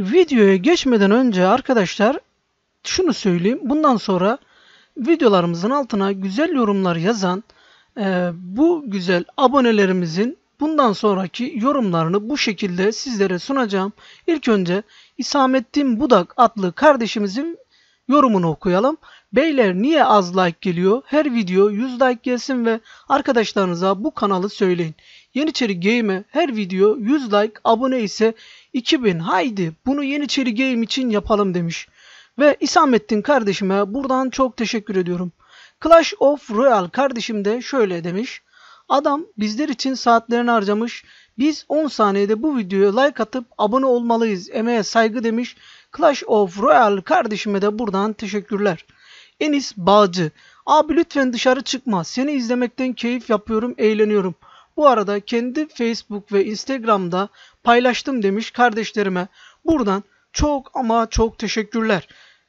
Videoya geçmeden önce arkadaşlar şunu söyleyeyim. Bundan sonra videolarımızın altına güzel yorumlar yazan e, bu güzel abonelerimizin bundan sonraki yorumlarını bu şekilde sizlere sunacağım. İlk önce İsamettin Budak adlı kardeşimizin yorumunu okuyalım. Beyler niye az like geliyor? Her video 100 like gelsin ve arkadaşlarınıza bu kanalı söyleyin. Yeniçeri Game'e her video 100 like, abone ise 2000. Haydi bunu Yeniçeri Game için yapalım demiş. Ve İsamettin kardeşime buradan çok teşekkür ediyorum. Clash of Royale kardeşim de şöyle demiş. Adam bizler için saatlerini harcamış. Biz 10 saniyede bu videoya like atıp abone olmalıyız. Emeğe saygı demiş. Clash of Royale kardeşime de buradan teşekkürler. Enis Bağcı. Abi lütfen dışarı çıkma. Seni izlemekten keyif yapıyorum, eğleniyorum. Bu arada kendi Facebook ve Instagram'da paylaştım demiş kardeşlerime. Buradan çok ama çok teşekkürler.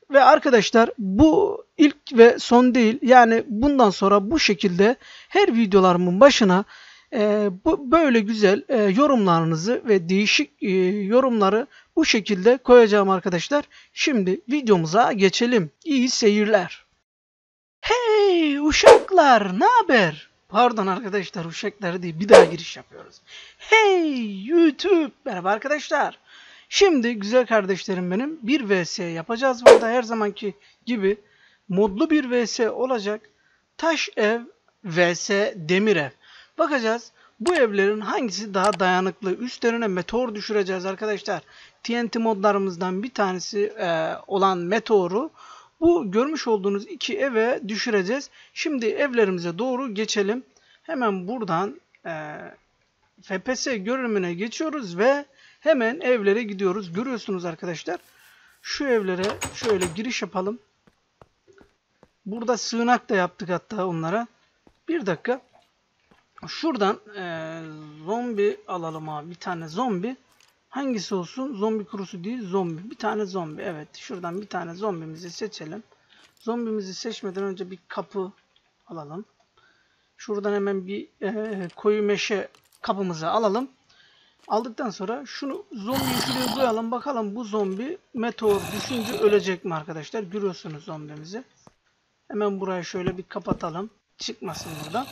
Ve arkadaşlar bu ilk ve son değil. Yani bundan sonra bu şekilde her videolarımın başına e, bu böyle güzel e, yorumlarınızı ve değişik e, yorumları bu şekilde koyacağım arkadaşlar. Şimdi videomuza geçelim. İyi seyirler. Hey uşaklar ne haber? Pardon arkadaşlar uşaklar değil bir daha giriş yapıyoruz. Hey YouTube merhaba arkadaşlar. Şimdi güzel kardeşlerim benim bir vs yapacağız burada her zamanki gibi modlu bir vs olacak. Taş ev vs demir ev. Bakacağız bu evlerin hangisi daha dayanıklı. Üstlerine meteor düşüreceğiz arkadaşlar. TNT modlarımızdan bir tanesi e, olan meteoru bu görmüş olduğunuz iki eve düşüreceğiz. Şimdi evlerimize doğru geçelim. Hemen buradan e, FPS görünümüne geçiyoruz ve hemen evlere gidiyoruz. Görüyorsunuz arkadaşlar. Şu evlere şöyle giriş yapalım. Burada sığınak da yaptık hatta onlara. Bir dakika. Şuradan e, zombi alalım abi. Bir tane zombi. Hangisi olsun? Zombi kurusu değil, zombi. Bir tane zombi. Evet, şuradan bir tane zombimizi seçelim. Zombimizi seçmeden önce bir kapı alalım. Şuradan hemen bir e, koyu meşe kapımızı alalım. Aldıktan sonra şunu zombiyi şuraya koyalım. Bakalım bu zombi meteor düşünce ölecek mi arkadaşlar? Görüyorsunuz zombimizi. Hemen burayı şöyle bir kapatalım. Çıkmasın buradan.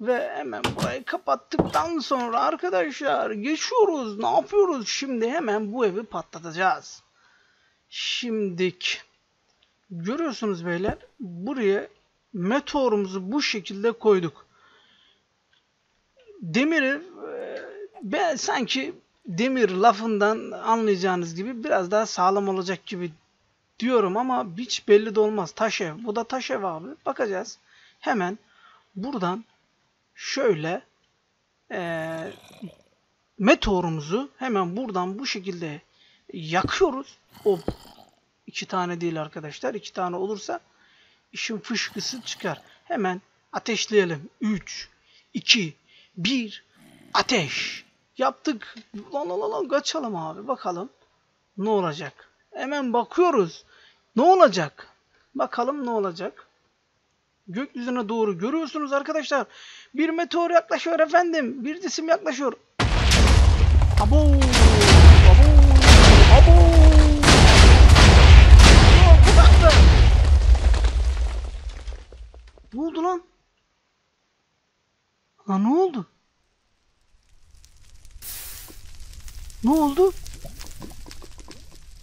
Ve hemen burayı kapattıktan sonra arkadaşlar geçiyoruz. Ne yapıyoruz? Şimdi hemen bu evi patlatacağız. Şimdik. Görüyorsunuz beyler. Buraya meteorumuzu bu şekilde koyduk. Demiri ben sanki demir lafından anlayacağınız gibi biraz daha sağlam olacak gibi diyorum ama hiç belli de olmaz. Taş ev. Bu da taş ev abi. Bakacağız. Hemen buradan şöyle e, meteorumuzu hemen buradan bu şekilde yakıyoruz. O iki tane değil arkadaşlar. iki tane olursa işin fışkısı çıkar. Hemen ateşleyelim. 3, 2, 1, ateş. Yaptık. Lan lan lan kaçalım abi. Bakalım ne olacak. Hemen bakıyoruz. Ne olacak? Bakalım ne olacak. Gökyüzüne doğru görüyorsunuz arkadaşlar. Bir meteor yaklaşıyor efendim. Bir cisim yaklaşıyor. Abo! Abo! Abo! Ne oldu lan? Lan ne oldu? Ne oldu?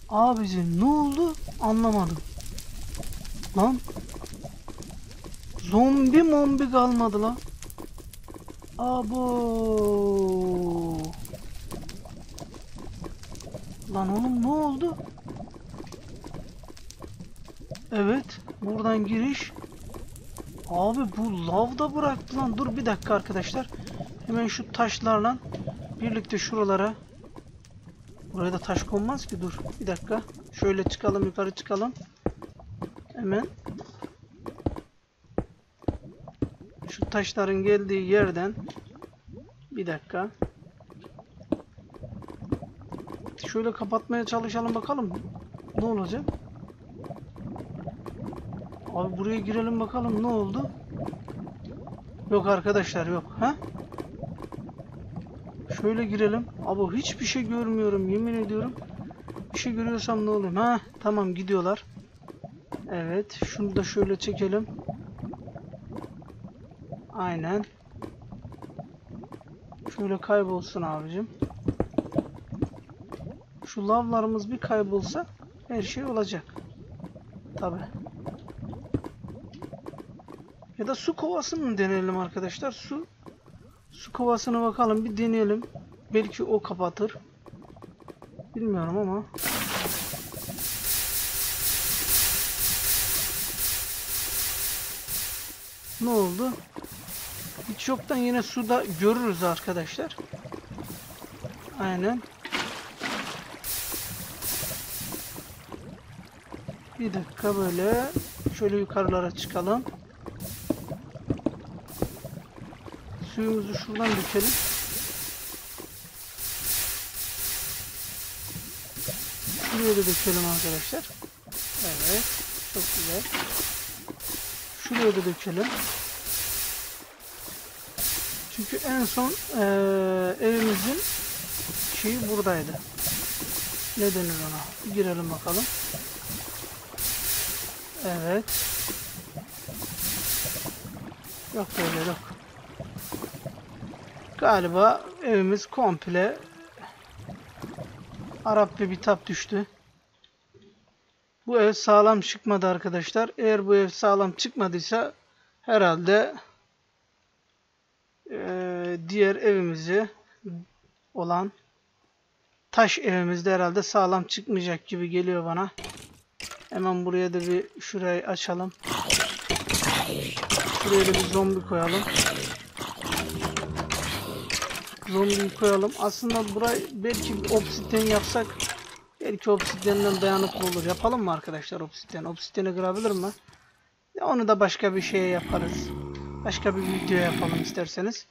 Abicim ne oldu? Anlamadım. Lan Zombi mombi kalmadı lan. Abo. Lan oğlum ne oldu? Evet. Buradan giriş. Abi bu lav da bıraktı lan. Dur bir dakika arkadaşlar. Hemen şu taşlarla birlikte şuralara. Buraya da taş konmaz ki dur. Bir dakika. Şöyle çıkalım yukarı çıkalım. Hemen şu taşların geldiği yerden bir dakika şöyle kapatmaya çalışalım bakalım ne olacak abi buraya girelim bakalım ne oldu yok arkadaşlar yok ha şöyle girelim abi hiçbir şey görmüyorum yemin ediyorum bir şey görüyorsam ne oluyor? Ha tamam gidiyorlar. Evet şunu da şöyle çekelim. Aynen. Şöyle kaybolsun abicim. Şu lavlarımız bir kaybolsa her şey olacak. Tabi. Ya da su kovasını mı deneyelim arkadaşlar? Su su kovasına bakalım bir deneyelim. Belki o kapatır. Bilmiyorum ama. Ne oldu? Hiç yoktan yine suda görürüz arkadaşlar. Aynen. Bir dakika böyle. Şöyle yukarılara çıkalım. Suyumuzu şuradan dökelim. Şuraya da dökelim arkadaşlar. Evet. Çok güzel. Şuraya da dökelim. Çünkü en son eee, evimizin şeyi buradaydı. Ne denir ona? Bir girelim bakalım. Evet. Yok böyle yok. Galiba evimiz komple Arap bir bitap düştü. Bu ev sağlam çıkmadı arkadaşlar. Eğer bu ev sağlam çıkmadıysa herhalde eee, diğer evimizi olan taş evimizde herhalde sağlam çıkmayacak gibi geliyor bana. Hemen buraya da bir şurayı açalım. Şuraya da bir zombi koyalım. Zombiyi koyalım. Aslında burayı belki obsidyen yapsak belki obsidyenden dayanıklı olur. Yapalım mı arkadaşlar obsidyen? Obsidyeni kırabilir mi? Ya onu da başka bir şeye yaparız. Başka bir video yapalım isterseniz.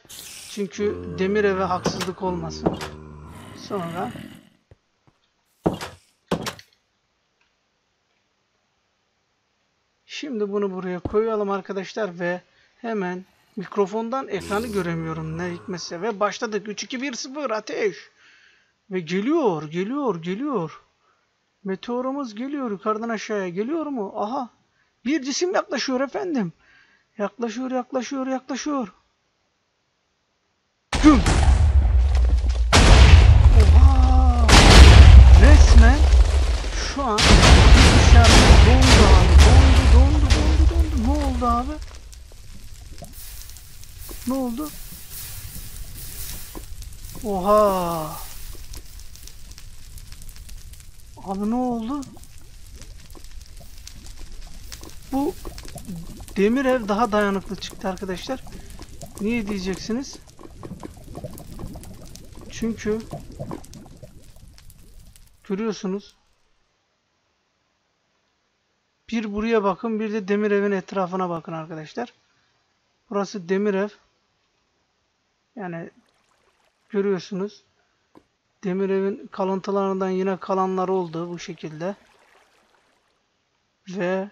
Çünkü demir eve haksızlık olmasın. Sonra Şimdi bunu buraya koyalım arkadaşlar ve hemen mikrofondan ekranı göremiyorum ne hikmetse ve başladık 3 2 1 0 ateş. Ve geliyor, geliyor, geliyor. Meteorumuz geliyor yukarıdan aşağıya. Geliyor mu? Aha. Bir cisim yaklaşıyor efendim. Yaklaşıyor, yaklaşıyor, yaklaşıyor. Güm. Oha. Resmen şu an dışarıda dondu abi. Dondu, dondu, dondu, dondu. Ne oldu abi? Ne oldu? Oha. Abi ne oldu? Bu demir ev daha dayanıklı çıktı arkadaşlar. Niye diyeceksiniz? Çünkü görüyorsunuz bir buraya bakın bir de demir evin etrafına bakın arkadaşlar. Burası demir ev. Yani görüyorsunuz. Demir evin kalıntılarından yine kalanlar oldu bu şekilde. Ve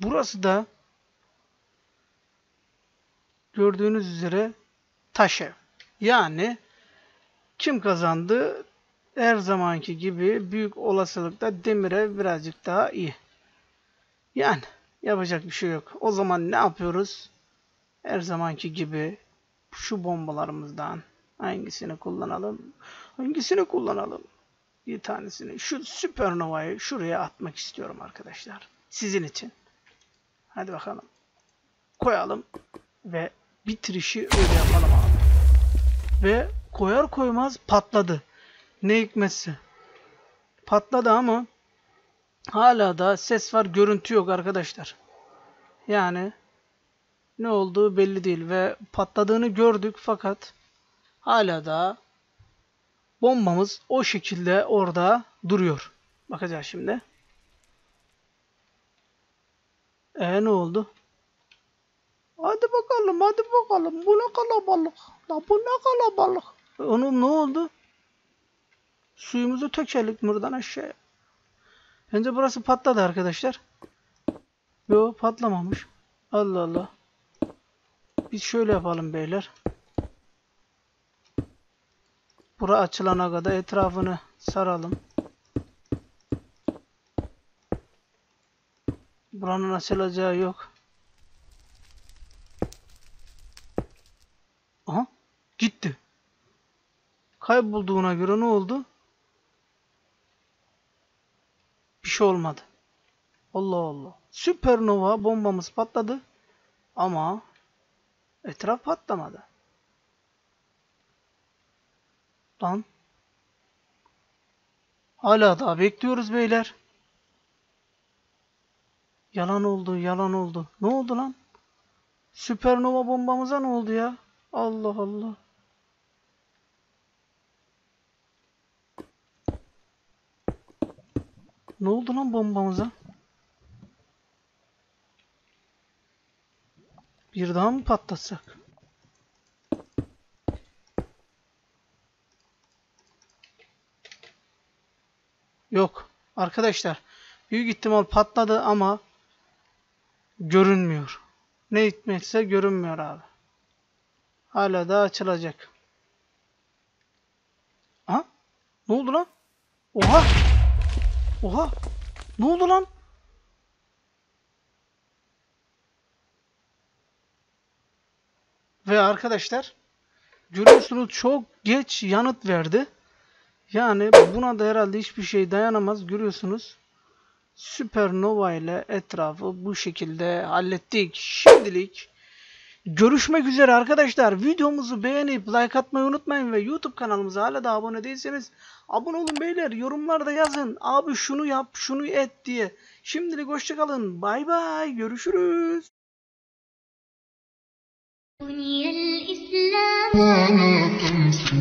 burası da gördüğünüz üzere taş ev. Yani kim kazandı? Her zamanki gibi büyük olasılıkla demir ev birazcık daha iyi. Yani yapacak bir şey yok. O zaman ne yapıyoruz? Her zamanki gibi şu bombalarımızdan hangisini kullanalım? Hangisini kullanalım? Bir tanesini. Şu süpernovayı şuraya atmak istiyorum arkadaşlar. Sizin için. Hadi bakalım. Koyalım ve bitirişi öyle yapalım abi. Ve koyar koymaz patladı. Ne hikmetse. Patladı ama hala da ses var, görüntü yok arkadaşlar. Yani ne olduğu belli değil ve patladığını gördük fakat hala da bombamız o şekilde orada duruyor. Bakacağız şimdi. E ne oldu? Hadi bakalım, hadi bakalım. Bu ne kalabalık. La bu ne kalabalık. Onun ne oldu? Suyumuzu tökelik buradan aşağıya. Bence burası patladı arkadaşlar. Yo patlamamış. Allah Allah. Biz şöyle yapalım beyler. Bura açılana kadar etrafını Saralım. Buranın açılacağı yok. Aha. Gitti. Kaybolduğuna göre ne oldu? Bir şey olmadı. Allah Allah. Süpernova bombamız patladı. Ama etraf patlamadı. Lan. Hala daha bekliyoruz beyler. Yalan oldu, yalan oldu. Ne oldu lan? Süpernova bombamıza ne oldu ya? Allah Allah. Ne oldu lan bombamıza? Bir daha mı patlatsak? Yok. Arkadaşlar büyük ihtimal patladı ama görünmüyor. Ne hikmetse görünmüyor abi. Hala da açılacak. Aha. Ne oldu lan? Oha. Oha. Ne oldu lan? Ve arkadaşlar görüyorsunuz çok geç yanıt verdi. Yani buna da herhalde hiçbir şey dayanamaz. Görüyorsunuz. Süpernova ile etrafı bu şekilde hallettik. Şimdilik görüşmek üzere arkadaşlar. Videomuzu beğenip like atmayı unutmayın ve YouTube kanalımıza hala da abone değilseniz abone olun beyler. Yorumlarda yazın. Abi şunu yap, şunu et diye. Şimdilik hoşçakalın. Bay bay. Görüşürüz. بني الإسلام. على خمس